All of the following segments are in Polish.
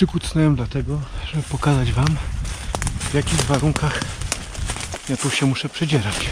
Przykucnąłem dlatego, żeby pokazać Wam w jakich warunkach ja tu się muszę przedzierać.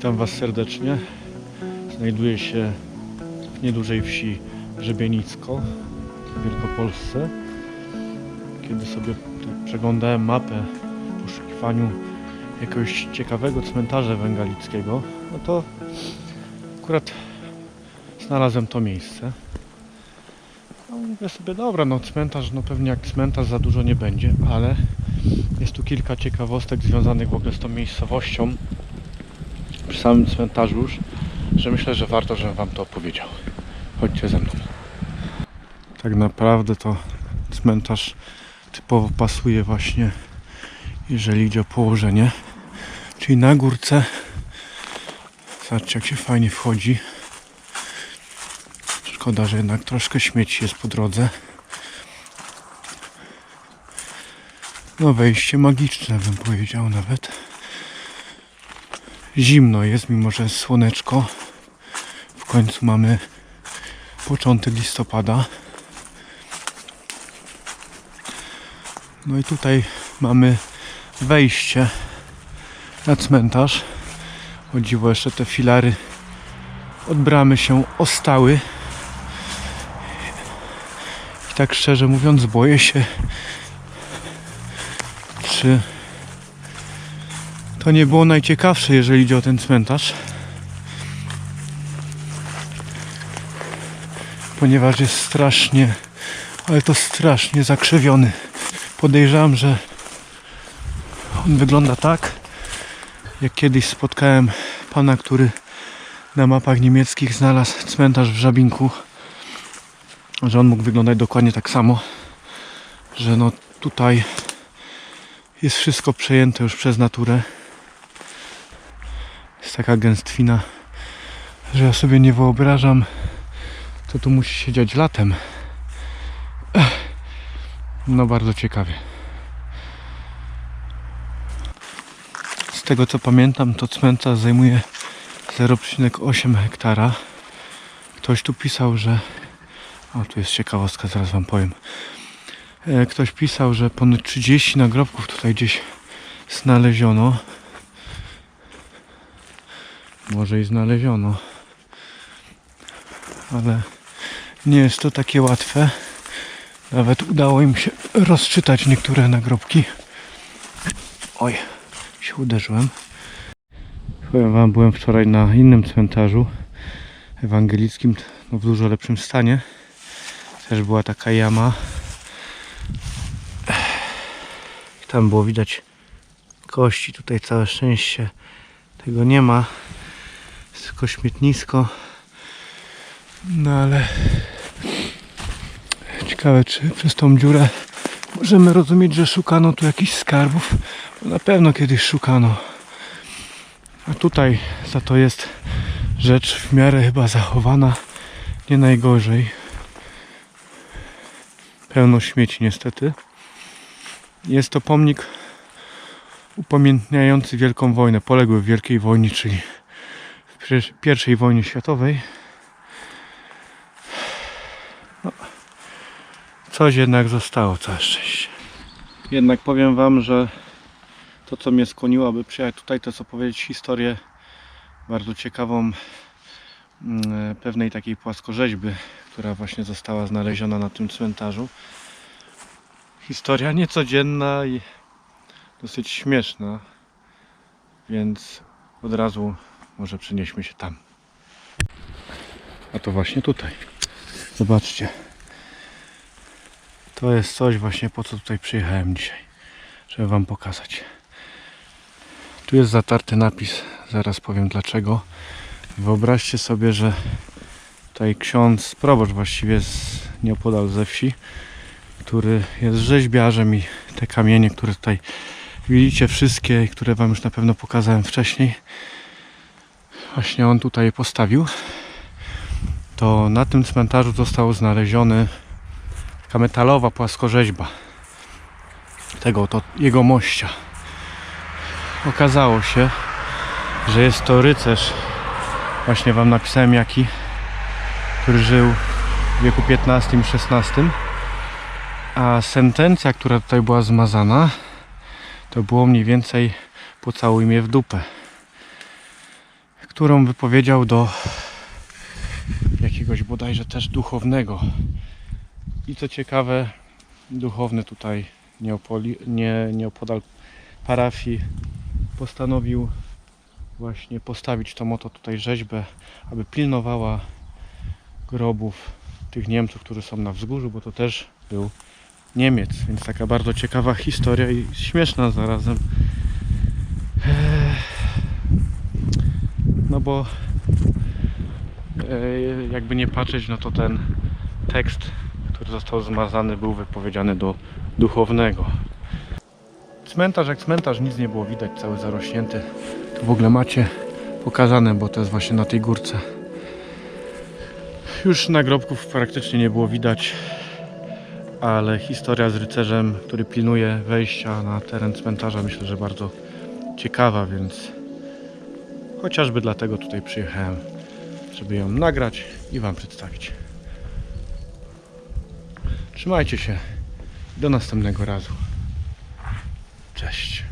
Witam Was serdecznie. Znajduję się w niedużej wsi Żebienicko w Wielkopolsce. Kiedy sobie tutaj przeglądałem mapę w poszukiwaniu jakiegoś ciekawego cmentarza ewangelickiego, no to akurat znalazłem to miejsce. No mówię sobie, dobra, no cmentarz, no pewnie jak cmentarz za dużo nie będzie, ale jest tu kilka ciekawostek związanych w ogóle z tą miejscowością przy samym cmentarzu już, że myślę, że warto, żebym Wam to opowiedział. Chodźcie ze mną. Tak naprawdę to cmentarz typowo pasuje właśnie, jeżeli idzie o położenie. Czyli na górce. Zobaczcie, jak się fajnie wchodzi. Szkoda, że jednak troszkę śmieci jest po drodze. No wejście magiczne bym powiedział nawet. Zimno jest, mimo że jest słoneczko. W końcu mamy początek listopada. No i tutaj mamy wejście na cmentarz. O dziwo jeszcze te filary od bramy się ostały. I tak szczerze mówiąc boję się, czy to nie było najciekawsze, jeżeli idzie o ten cmentarz. Ponieważ jest strasznie, ale to strasznie zakrzywiony. Podejrzewam, że on wygląda tak, jak kiedyś spotkałem pana, który na mapach niemieckich znalazł cmentarz w Żabinku. Że on mógł wyglądać dokładnie tak samo. Że no tutaj jest wszystko przejęte już przez naturę jest taka gęstwina, że ja sobie nie wyobrażam, co tu musi się dziać latem. No bardzo ciekawie. Z tego co pamiętam, to cmentarz zajmuje 0,8 hektara. Ktoś tu pisał, że. O, tu jest ciekawostka, zaraz wam powiem. E, Ktoś pisał, że ponad 30 nagrobków tutaj gdzieś znaleziono. Może i znaleziono. Ale nie jest to takie łatwe. Nawet udało im się rozczytać niektóre nagrobki. Oj, się uderzyłem. Powiem wam, byłem wczoraj na innym cmentarzu ewangelickim, no w dużo lepszym stanie. Też była taka jama. Tam było widać kości. Tutaj całe szczęście tego nie ma tylko śmietnisko. No ale ciekawe, czy przez tą dziurę możemy rozumieć, że szukano tu jakichś skarbów. Na pewno kiedyś szukano. A tutaj za to jest rzecz w miarę chyba zachowana. Nie najgorzej. Pełno śmieci niestety. Jest to pomnik upamiętniający Wielką Wojnę. Poległy w Wielkiej Wojnie, czyli pierwszej wojnie światowej. No, coś jednak zostało, całe szczęście. Jednak powiem Wam, że to co mnie skłoniło, aby przyjechać tutaj, to jest opowiedzieć historię bardzo ciekawą mm, pewnej takiej płaskorzeźby, która właśnie została znaleziona na tym cmentarzu. Historia niecodzienna i dosyć śmieszna, więc od razu może przenieśmy się tam. A to właśnie tutaj. Zobaczcie. To jest coś właśnie po co tutaj przyjechałem dzisiaj. Żeby Wam pokazać. Tu jest zatarty napis. Zaraz powiem dlaczego. Wyobraźcie sobie, że tutaj ksiądz, proboszcz właściwie z nieopodal ze wsi, który jest rzeźbiarzem i te kamienie, które tutaj widzicie wszystkie, które wam już na pewno pokazałem wcześniej, właśnie on tutaj postawił. To na tym cmentarzu został znaleziony taka metalowa płaskorzeźba tego to jego mościa. Okazało się, że jest to rycerz. Właśnie wam napisałem jaki, który żył w wieku XV i XVI. A sentencja, która tutaj była zmazana, to było mniej więcej pocałuj mnie w dupę. Którą wypowiedział do jakiegoś bodajże też duchownego. I co ciekawe, duchowny tutaj nieopoli, nie, nieopodal parafii postanowił właśnie postawić tą oto tutaj rzeźbę, aby pilnowała grobów tych Niemców, którzy są na wzgórzu, bo to też był Niemiec, więc taka bardzo ciekawa historia i śmieszna zarazem. No bo eee, jakby nie patrzeć, no to ten tekst, który został zmazany, był wypowiedziany do duchownego. Cmentarz jak cmentarz, nic nie było widać, cały zarośnięty. Tu w ogóle macie pokazane, bo to jest właśnie na tej górce. Już nagrobków praktycznie nie było widać, ale historia z rycerzem, który pilnuje wejścia na teren cmentarza, myślę, że bardzo ciekawa, więc chociażby dlatego tutaj przyjechałem, żeby ją nagrać i Wam przedstawić. Trzymajcie się. Do następnego razu. Cześć.